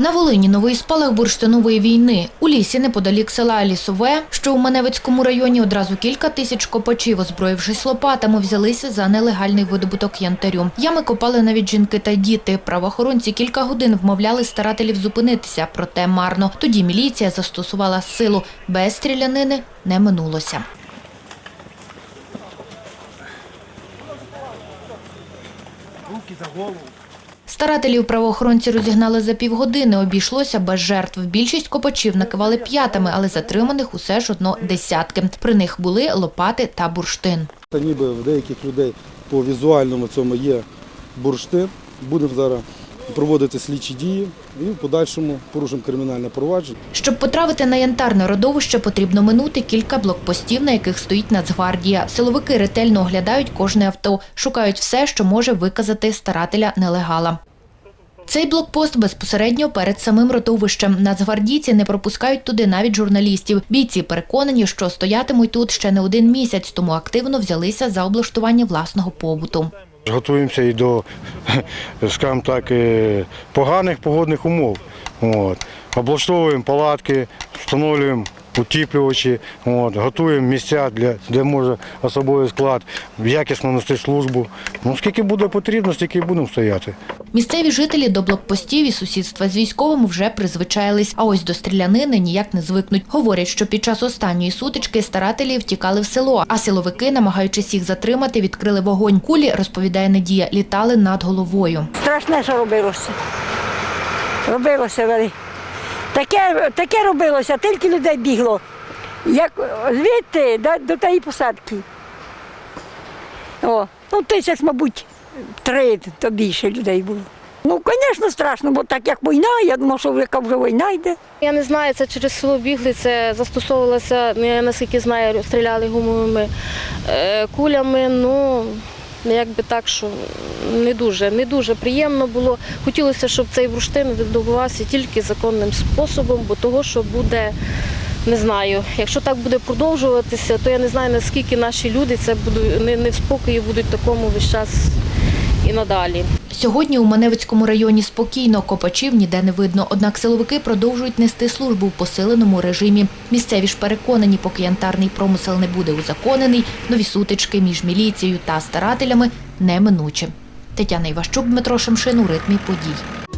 На Волині новий спалах бурштинової війни. У лісі неподалік села Лісове, що у Маневицькому районі, одразу кілька тисяч копачів, озброївшись лопатами, взялися за нелегальний видобуток янтарю. Ями копали навіть жінки та діти. Правоохоронці кілька годин вмовляли старателів зупинитися, проте марно. Тоді міліція застосувала силу. Без стрілянини не минулося. Старателів правоохоронці розігнали за півгодини. Обійшлося без жертв. Більшість копачів накивали п'ятами, але затриманих усе ж одно десятки. При них були лопати та бурштин. Ніби в деяких людей по візуальному цьому є бурштин. Будемо зараз проводити слідчі дії і в подальшому порушимо кримінальне провадження. Щоб потрапити на янтарне родовище, потрібно минути кілька блокпостів, на яких стоїть Нацгвардія. Силовики ретельно оглядають кожне авто, шукають все, що може виказати старателя нелегала. Цей блокпост безпосередньо перед самим родовищем. Нацгвардійці не пропускають туди навіть журналістів. Бійці переконані, що стоятимуть тут ще не один місяць, тому активно взялися за облаштування власного побуту. Готуємося і до, скажімо так, е, поганих погодних умов. От. Облаштовуємо палатки, встановлюємо утіплювачі, от. готуємо місця, для, де може особовий склад якісно нести службу. Ну, скільки буде потрібно, стільки і будемо стояти. Місцеві жителі до блокпостів і сусідства з військовими вже призвичаїлись, а ось до стрілянини ніяк не звикнуть. Говорять, що під час останньої сутички старателі втікали в село, а силовики, намагаючись їх затримати, відкрили вогонь. Кулі, розповідає Надія, літали над головою. Страшне, що робилося. Робилося вели. Таке, таке робилося, тільки людей бігло. Як звідти до, до тієї посадки. О, ну тисяч, мабуть, три, то більше людей було. Ну, звісно, страшно, бо так як війна, я думала, що яка вже війна йде. Я не знаю, це через село бігли, це застосовувалося, ну, я наскільки знаю, стріляли гумовими е, кулями. Ну, якби так, що не дуже, не дуже приємно було. Хотілося, щоб цей бурштин видобувався тільки законним способом, бо того, що буде, не знаю, якщо так буде продовжуватися, то я не знаю, наскільки наші люди це будуть не, не в спокої будуть такому весь час і надалі. Сьогодні у Маневицькому районі спокійно, копачів ніде не видно. Однак силовики продовжують нести службу в посиленому режимі. Місцеві ж переконані, поки янтарний промисел не буде узаконений, нові сутички між міліцією та старателями неминучі. Тетяна Іващук, Дмитро Шемшин у ритмі подій.